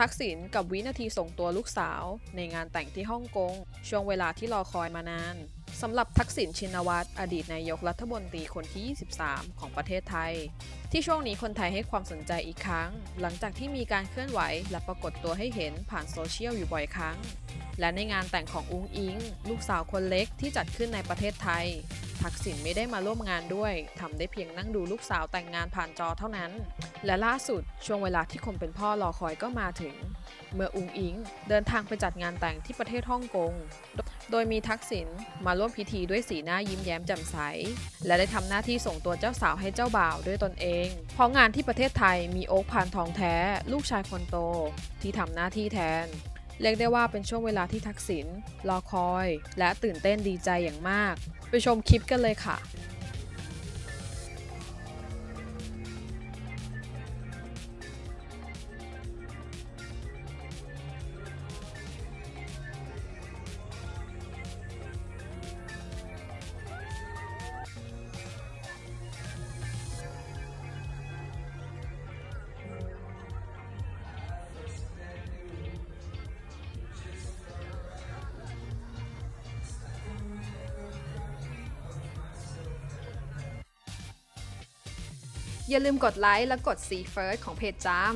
ทักษิณกับวินาทีส่งตัวลูกสาว ในงานแต่งที่ฮ่องกง ช่วงเวลาที่รอคอยมานานสำหรับทักษิณชินวัตรอดีตนายกรัฐมนตรีคนที่ 23 ของประเทศไทย ที่ช่วงนี้คนไทยให้ความสนใจอีกครั้ง หลังจากที่มีการเคลื่อนไหวและปรากฏตัวให้เห็นผ่านโซเชียลอยู่บ่อยครั้ง และในงานแต่งของอุ้งอิง ลูกสาวคนเล็กที่จัดขึ้นในประเทศไทย ทักษิณไม่ได้มาร่วมงานด้วยทำได้เพียงนั่งดูลูกสาวแต่งงานผ่านจอเท่านั้น และล่าสุดช่วงเวลาที่คนเป็นพ่อรอคอยก็มาถึง เมื่ออุงอิงเดินทางไปจัดงานแต่งที่ประเทศฮ่องกง โดยมีทักษิณมาร่วมพิธีด้วยสีหน้ายิ้มแย้มแจ่มใส และได้ทำหน้าที่ส่งตัวเจ้าสาวให้เจ้าบ่าวด้วยตนเอง เพราะงานที่ประเทศไทยมีโอ๊คพานทองแท้ ลูกชายคนโต ที่ทำหน้าที่แทน เรียกได้ว่าเป็นช่วงเวลาที่ทักษิณรอคอย และตื่นเต้นดีใจอย่างมาก ไปชมคลิปกันเลยค่ะ อย่าลืมกดไลค์และกด See First ของเพจจาม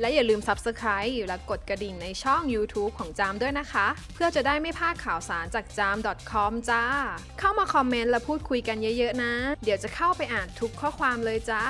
และอย่าลืม Subscribe และกดกระดิ่งในช่อง YouTube ของจามด้วยนะคะ เพื่อจะได้ไม่พลาดข่าวสารจากจาม .com จ้า เข้ามาคอมเมนต์และพูดคุยกันเยอะๆนะ เดี๋ยวจะเข้าไปอ่านทุกข้อความเลยจ้า